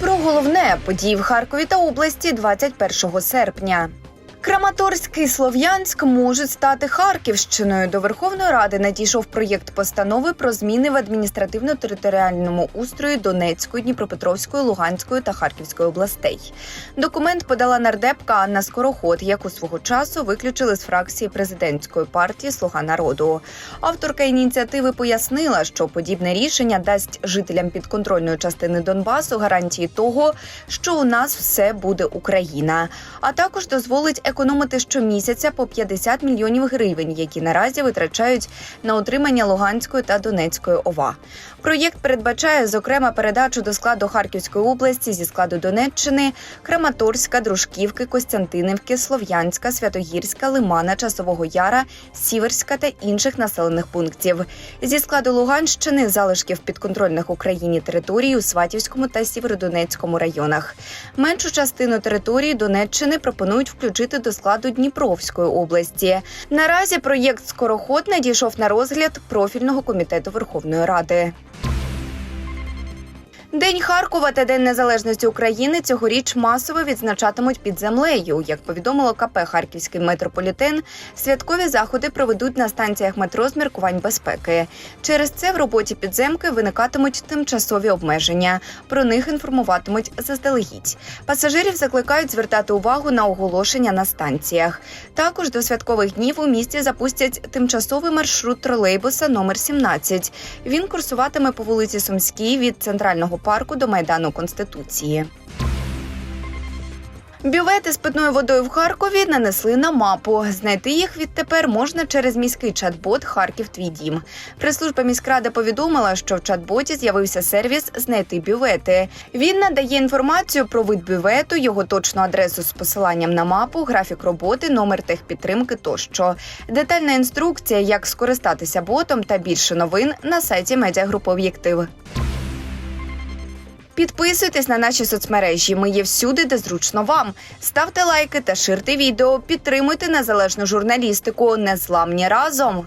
Про головне події в Харкові та області 21 серпня. Краматорськ і Слов'янськ можуть стати Харківщиною. До Верховної Ради надійшов проєкт постанови про зміни в адміністративно-територіальному устрої Донецької, Дніпропетровської, Луганської та Харківської областей. Документ подала нардепка Анна Скороход, яку свого часу виключили з фракції президентської партії Слуга народу. Авторка ініціативи пояснила, що подібне рішення дасть жителям підконтрольної частини Донбасу гарантії того, що у нас все буде Україна, а також дозволить економити щомісяця по 50 мільйонів гривень, які наразі витрачають на утримання Луганської та Донецької ОВА. Проєкт передбачає зокрема передачу до складу Харківської області зі складу Донеччини, Краматорська, Дружківки, Костянтинівки, Слов'янська, Святогірська, Лимана, Часового Яра, Сіверська та інших населених пунктів. Зі складу Луганщини залишків підконтрольних Україні територій у Сватівському та Сєвєродонецькому районах. Меншу частину території Донеччини пропонують включити до складу Дніпровської області. Наразі проєкт Скороход надійшов на розгляд профільного комітету Верховної Ради. День Харкова та День Незалежності України цьогоріч масово відзначатимуть під землею. Як повідомило КП Харківський метрополітен, святкові заходи проведуть на станціях метро з міркувань безпеки. Через це в роботі підземки виникатимуть тимчасові обмеження. Про них інформуватимуть заздалегідь. Пасажирів закликають звертати увагу на оголошення на станціях. Також до святкових днів у місті запустять тимчасовий маршрут тролейбуса номер 17. Він курсуватиме по вулиці Сумській від парку до майдану Конституції. Бювети з питною водою в Харкові нанесли на мапу. Знайти їх відтепер можна через міський чат-бот Харків Твій дім. Прес-служба міськради повідомила, що в чат-боті з'явився сервіс Знайти бювети. Він надає інформацію про вид бювету, його точну адресу з посиланням на мапу, графік роботи, номер техпідтримки тощо. Детальна інструкція, як скористатися ботом та більше новин на сайті медіагрупи Об'єктив. Підписуйтесь на наші соцмережі. Ми є всюди, де зручно вам. Ставте лайки та ширте відео. Підтримуйте незалежну журналістику. Незламні разом.